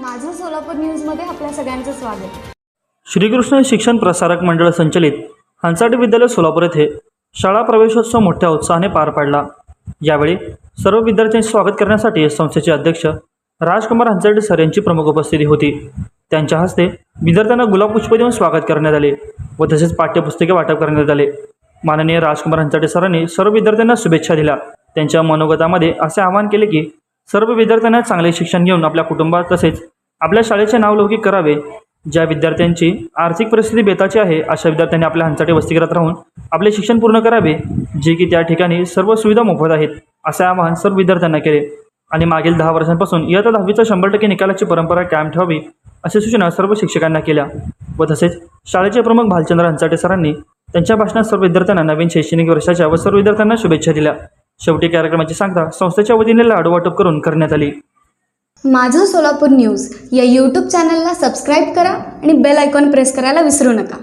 माझं सोलापूर न्यूजमध्ये आपल्या सगळ्यांचं स्वागत. श्रीकृष्ण शिक्षण प्रसारक मंडळ संचलित हंसाटी विद्यालय सोलापूर येथे शाळा प्रवेशोत्सव मोठ्या उत्साहाने पार पाडला. यावेळी सर्व विद्यार्थ्यांचे स्वागत करण्यासाठी संस्थेचे अध्यक्ष राजकुमार हंसाटे सर यांची प्रमुख उपस्थिती होती. त्यांच्या हस्ते विद्यार्थ्यांना गुलाबपुष्प देऊन स्वागत करण्यात आले व तसेच पाठ्यपुस्तके वाटप करण्यात आले. माननीय राजकुमार हंसाटे सरांनी सर्व विद्यार्थ्यांना शुभेच्छा दिल्या. त्यांच्या मनोगतामध्ये असे आवाहन केले की सर्व विद्यार्थ्यांना चांगले शिक्षण घेऊन आपल्या कुटुंबात तसेच आपल्या शाळेचे नाव लौकिक करावे ज्या विद्यार्थ्यांची आर्थिक परिस्थिती बेताची आहे अशा विद्यार्थ्यांनी आपल्या हंचाटे वसतिगृहात राहून आपले शिक्षण पूर्ण करावे जे की त्या ठिकाणी सर्व सुविधा मोफत आहेत असे आवाहन सर्व विद्यार्थ्यांना केले. आणि मागील दहा वर्षांपासून इयत्ता दहावीचा शंभर टक्के निकालाची परंपरा कायम ठेवावी अशा सूचना सर्व शिक्षकांना केल्या. व तसेच शाळेचे प्रमुख भालचंद्र हंचाटे सरांनी त्यांच्या भाषणात सर्व विद्यार्थ्यांना नवीन शैक्षणिक वर्षाच्या व सर्व विद्यार्थ्यांना शुभेच्छा दिल्या. शेवटी कार्यक्रमाची सांगता संस्थेच्या वतीने लाडू वाटप करून करण्यात आली. माझं सोलापूर न्यूज या यूट्यूब चॅनलला सबस्क्राईब करा आणि बेल आयकॉन प्रेस करायला विसरू नका.